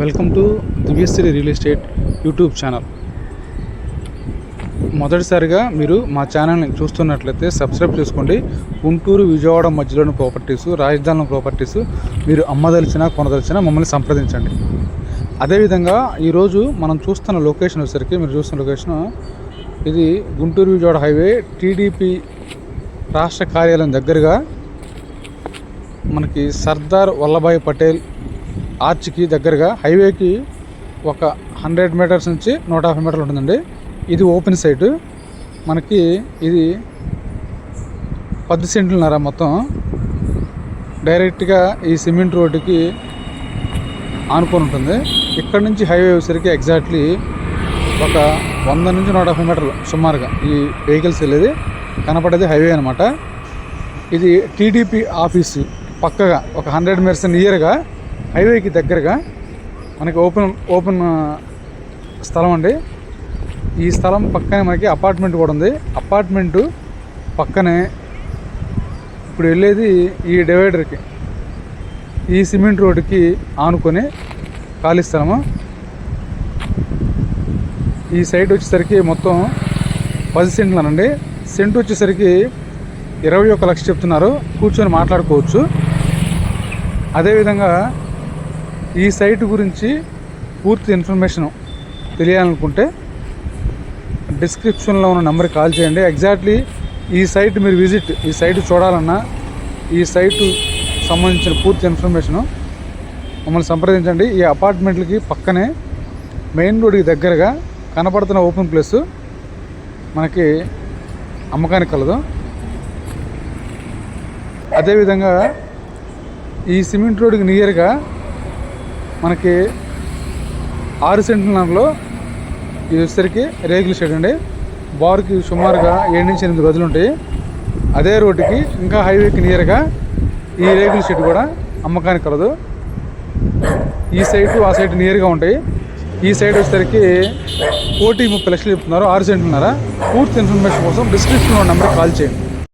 Welcome to Divyasri real estate YouTube channel. మొదటిసారిగా మీరు మా ఛానల్ని చూస్తున్నట్లయితే సబ్స్క్రైబ్ చేసుకోండి. గుంటూరు విజయవాడ మధ్యలోని ప్రాపర్టీసు రాజధాని ప్రాపర్టీసు మీరు అమ్మదలిచినా కొనదలిచిన మమ్మల్ని సంప్రదించండి. అదేవిధంగా ఈరోజు మనం చూస్తున్న లొకేషన్ వచ్చేసరికి మీరు చూస్తున్న లొకేషన్ ఇది గుంటూరు విజయవాడ హైవే టీడీపీ రాష్ట్ర కార్యాలయం దగ్గరగా మనకి సర్దార్ వల్లభాయ్ పటేల్ ఆర్చ్కి దగ్గరగా హైవేకి ఒక హండ్రెడ్ మీటర్స్ నుంచి నూట యాభై మీటర్లు ఉంటుందండి. ఇది ఓపెన్ సైటు. మనకి ఇది పది సెంట్లున్నారా మొత్తం. డైరెక్ట్గా ఈ సిమెంట్ రోడ్డుకి ఆనుకొని ఉంటుంది. ఇక్కడ నుంచి హైవే వచ్చేసరికి ఎగ్జాక్ట్లీ ఒక వంద నుంచి నూట యాభై మీటర్లు సుమారుగా ఈ వెహికల్స్ వెళ్ళేది. కనపడేది హైవే అనమాట ఇది టీడీపీ ఆఫీసు పక్కగా ఒక హండ్రెడ్ మీటర్స్ నియర్గా హైవేకి దగ్గరగా మనకి ఓపెన్ ఓపెన్ స్థలం అండి. ఈ స్థలం పక్కనే మనకి అపార్ట్మెంట్ కూడా ఉంది. అపార్ట్మెంటు పక్కనే ఇప్పుడు వెళ్ళేది ఈ డివైడర్కి ఈ సిమెంట్ రోడ్డుకి ఆనుకొని ఖాళీ స్థలము. ఈ సైట్ వచ్చేసరికి మొత్తం పది సెంట్లనండి. సెంట్ వచ్చేసరికి ఇరవై ఒక లక్ష చెప్తున్నారు. కూర్చొని మాట్లాడుకోవచ్చు. అదేవిధంగా ఈ సైట్ గురించి పూర్తి ఇన్ఫర్మేషన్ తెలియాలనుకుంటే డిస్క్రిప్షన్లో ఉన్న నెంబర్కి కాల్ చేయండి. ఎగ్జాక్ట్లీ ఈ సైట్ మీరు విజిట్ ఈ సైట్ చూడాలన్నా ఈ సైటు సంబంధించిన పూర్తి ఇన్ఫర్మేషను మమ్మల్ని సంప్రదించండి. ఈ అపార్ట్మెంట్లకి పక్కనే మెయిన్ రోడ్కి దగ్గరగా కనపడుతున్న ఓపెన్ ప్లేస్ మనకి అమ్మకానికి కలదు. అదేవిధంగా ఈ సిమెంట్ రోడ్కి నియర్గా మనకి ఆరు సెంటున్నరలో ఇది వచ్చేసరికి రేకుల షెడ్ అండి. బార్కి సుమారుగా ఏడు నుంచి ఎనిమిది గదులు ఉంటాయి. అదే రోడ్డుకి ఇంకా హైవేకి నియర్గా ఈ రేకుల షెడ్ కూడా అమ్మకానికి కలదు. ఈ సైడ్ ఆ సైడ్ నియర్గా ఉంటాయి. ఈ సైడ్ వచ్చేసరికి కోటి ముప్పై లక్షలు చెప్తున్నారు ఆరు సెంటున్నారా పూర్తి ఇన్ఫర్మేషన్ కోసం డిస్క్రిప్షన్లో నెంబర్కి కాల్ చేయండి.